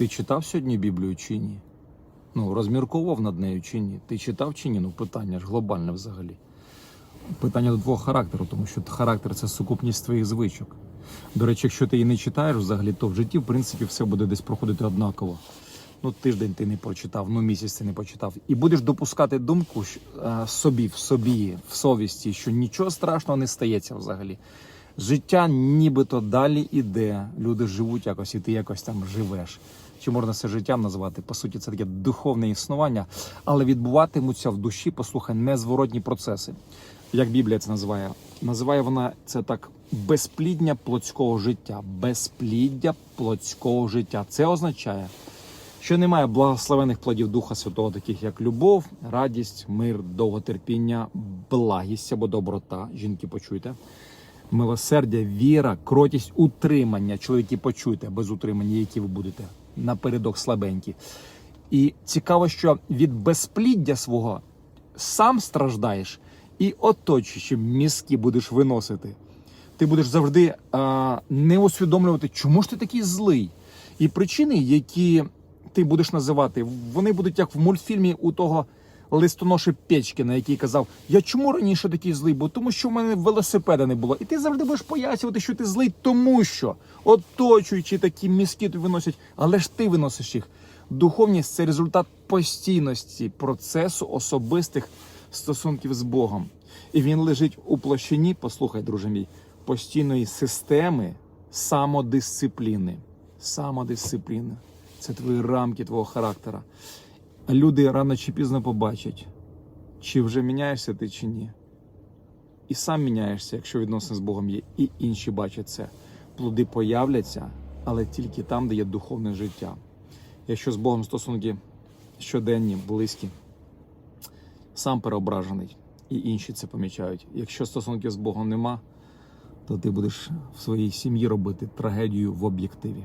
Ти читав сьогодні Біблію чи ні? Ну, розмірковував над нею чи ні? Ти читав чи ні? Ну, питання ж глобальне взагалі. Питання до твого характеру, тому що характер це сукупність твоїх звичок. До речі, якщо ти її не читаєш взагалі, то в житті, в принципі, все буде десь проходити однаково. Ну, тиждень ти не прочитав, ну місяць ти не почитав. І будеш допускати думку що, е, собі, в собі, в совісті, що нічого страшного не стається взагалі. Життя нібито далі іде. Люди живуть якось, і ти якось там живеш. Чи можна це життям назвати? По суті, це таке духовне існування, але відбуватимуться в душі, послухай, незворотні процеси. Як Біблія це називає? Називає вона це так безпліддя плотського життя. Безпліддя плотського життя. Це означає, що немає благословених плодів Духа Святого, таких як любов, радість, мир, довготерпіння, благість або доброта. Жінки, почуйте. Милосердя, віра, кротість, утримання. Чоловіки, почуйте, без утримання, які ви будете напередок слабенькі. І цікаво, що від безпліддя свого сам страждаєш і оточуючи мізки будеш виносити. Ти будеш завжди а, не усвідомлювати, чому ж ти такий злий. І причини, які ти будеш називати, вони будуть як в мультфільмі у того листоноша Печкіна, який казав: Я чому раніше такий злий? Бо тому що в мене велосипеда не було. І ти завжди будеш пояснювати, що ти злий, тому що оточуючи такі мізки виносять, але ж ти виносиш їх. Духовність це результат постійності процесу особистих стосунків з Богом. І він лежить у площині, послухай, друже мій, постійної системи самодисципліни. Самодисципліни. Це твої рамки твого характера. Люди рано чи пізно побачать, чи вже міняєшся ти, чи ні. І сам міняєшся, якщо відносини з Богом є, і інші бачать це. Плоди появляться, але тільки там, де є духовне життя. Якщо з Богом стосунки щоденні, близькі, сам переображений, і інші це помічають. Якщо стосунків з Богом нема, то ти будеш в своїй сім'ї робити трагедію в об'єктиві.